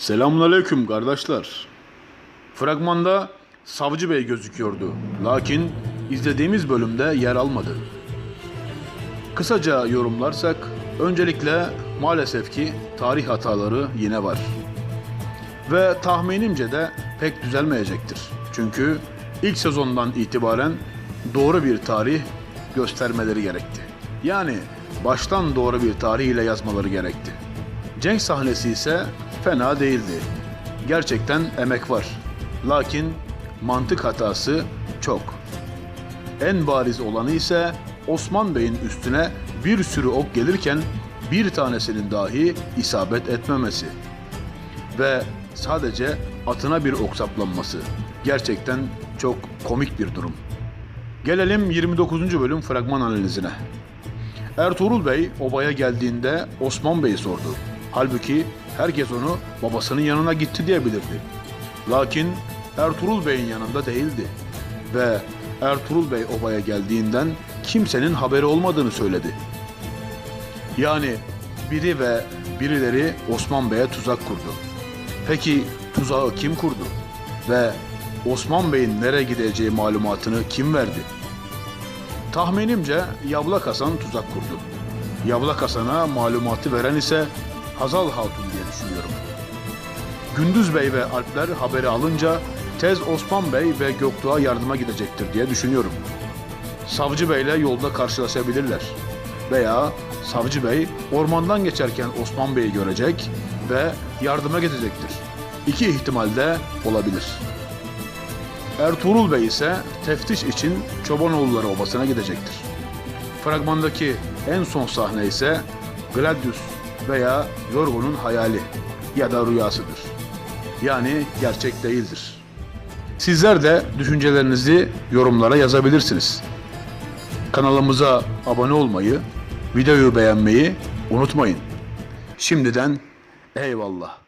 Selamünaleyküm kardeşler. Fragmanda Savcı Bey gözüküyordu. Lakin izlediğimiz bölümde yer almadı. Kısaca yorumlarsak, öncelikle maalesef ki tarih hataları yine var. Ve tahminimce de pek düzelmeyecektir. Çünkü ilk sezondan itibaren doğru bir tarih göstermeleri gerekti. Yani baştan doğru bir tarih ile yazmaları gerekti. Cenk sahnesi ise fena değildi. Gerçekten emek var. Lakin mantık hatası çok. En bariz olanı ise Osman Bey'in üstüne bir sürü ok gelirken bir tanesinin dahi isabet etmemesi ve sadece atına bir ok saplanması. Gerçekten çok komik bir durum. Gelelim 29. bölüm fragman analizine. Ertuğrul Bey obaya geldiğinde Osman Bey'i sordu. Halbuki herkes onu babasının yanına gitti diyebilirdi. Lakin Ertuğrul Bey'in yanında değildi. Ve Ertuğrul Bey obaya geldiğinden kimsenin haberi olmadığını söyledi. Yani biri ve birileri Osman Bey'e tuzak kurdu. Peki tuzağı kim kurdu? Ve Osman Bey'in nereye gideceği malumatını kim verdi? Tahminimce Yavlak Hasan tuzak kurdu. Yavlak Hasan'a malumatı veren ise Hazal Hatun diye düşünüyorum. Gündüz Bey ve Alpler haberi alınca tez Osman Bey ve Göktuğ'a yardıma gidecektir diye düşünüyorum. Savcı Bey'le yolda karşılaşabilirler. Veya Savcı Bey ormandan geçerken Osman Bey'i görecek ve yardıma gidecektir. İki ihtimal de olabilir. Ertuğrul Bey ise teftiş için Çobanoğulları Obası'na gidecektir. Fragmandaki en son sahne ise Gladius veya Yorgo'nun hayali ya da rüyasıdır. Yani gerçek değildir. Sizler de düşüncelerinizi yorumlara yazabilirsiniz. Kanalımıza abone olmayı, videoyu beğenmeyi unutmayın. Şimdiden eyvallah.